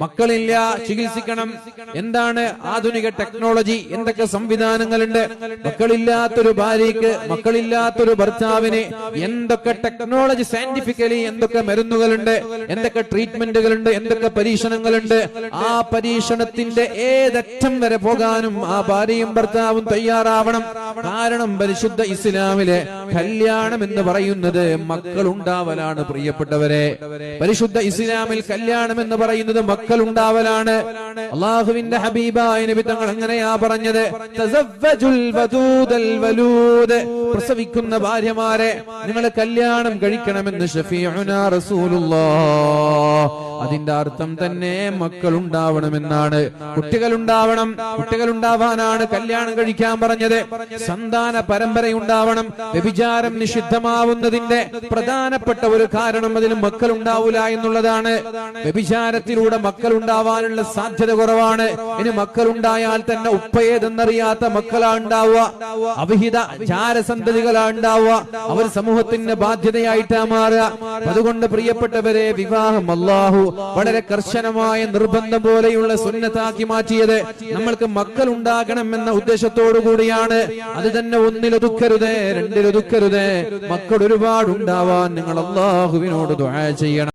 മക്കളില്ല ചികിത്സിക്കണം. എന്താണ് ആധുനിക ടെക്നോളജി? എന്തൊക്കെ സംവിധാനങ്ങളുണ്ട്? മക്കളില്ലാത്തൊരു ഭാര്യയ്ക്ക് മക്കളില്ലാത്തൊരു ഭർത്താവിന് എന്തൊക്കെ ടെക്നോളജി സയന്റിഫിക്കലി എന്തൊക്കെ മരുന്നുകളുണ്ട്? എന്തൊക്കെ ട്രീറ്റ്മെന്റുകളുണ്ട് എന്തൊക്കെ പരീക്ഷണങ്ങളുണ്ട്? ആ പരീക്ഷണത്തിന്റെ ഏതറ്റം വരെ പോകാനും ആ ഭാര്യയും ഭർത്താവും തയ്യാറാവണം. കാരണം പരിശുദ്ധ ഇസ്ലാമിലെ കല്യാണം എന്ന് പറയുന്നത് മക്കൾ ഉണ്ടാവലാണ് പ്രിയപ്പെട്ടവരെ. പരിശുദ്ധ ഇസ്ലാമിൽ കല്യാണം എന്ന് പറയുന്നത് മക്കൾ ഉണ്ടാവലാണ് അള്ളാഹുവിന്റെ ഹബീബായ നബി തങ്ങൾ അങ്ങനെയാ പറഞ്ഞത്. പ്രസവിക്കുന്ന ഭാര്യമാരെ നിങ്ങൾ കല്യാണം കഴിക്കണമെന്ന് ഷഫീഉനാ റസൂലുള്ളാഹ് അതിന്റെ അർത്ഥം തന്നെ മക്കൾ ഉണ്ടാവണമെന്നാണ് കുട്ടികൾ ഉണ്ടാവണം കുട്ടികൾ ഉണ്ടാവാനാണ് കല്യാണം കഴിക്കാൻ പറഞ്ഞത്. സന്താന പരമ്പര ഉണ്ടാവണം വ്യഭിചാരം നിഷിദ്ധമാവുന്നതിന്റെ പ്രധാനപ്പെട്ട ഒരു കാരണം അതിൽ മക്കൾ ഉണ്ടാവൂല എന്നുള്ളതാണ്. വ്യഭിചാരത്തിലൂടെ മക്കൾ ഉണ്ടാവാനുള്ള സാധ്യത കുറവാണ്. ഇനി മക്കൾ ഉണ്ടായാൽ തന്നെ ഉപ്പയേതെന്നറിയാത്ത മക്കളാ ഉണ്ടാവുക. അവിഹിത ചാരസന്തതികളാ ഉണ്ടാവുക. അവർ സമൂഹത്തിന്റെ ബാധ്യതയായിട്ടാ മാറുക. അതുകൊണ്ട് പ്രിയപ്പെട്ടവരെ വിവാഹം അള്ളാഹു വളരെ കർശനമായ നിർബന്ധം പോലെയുള്ള സുന്നത്താക്കി മാറ്റിയത് നമ്മൾക്ക് മക്കൾ ഉണ്ടാകണം എന്ന ഉദ്ദേശത്തോടു കൂടിയാണ്. അത് തന്നെ ഒന്നിലൊതുക്കരുത് രണ്ടിലൊതുക്കരുത്. മക്കൾ ഒരുപാട് ഉണ്ടാവാൻ നിങ്ങൾ അള്ളാഹുവിനോട് ദുആ ചെയ്യണം.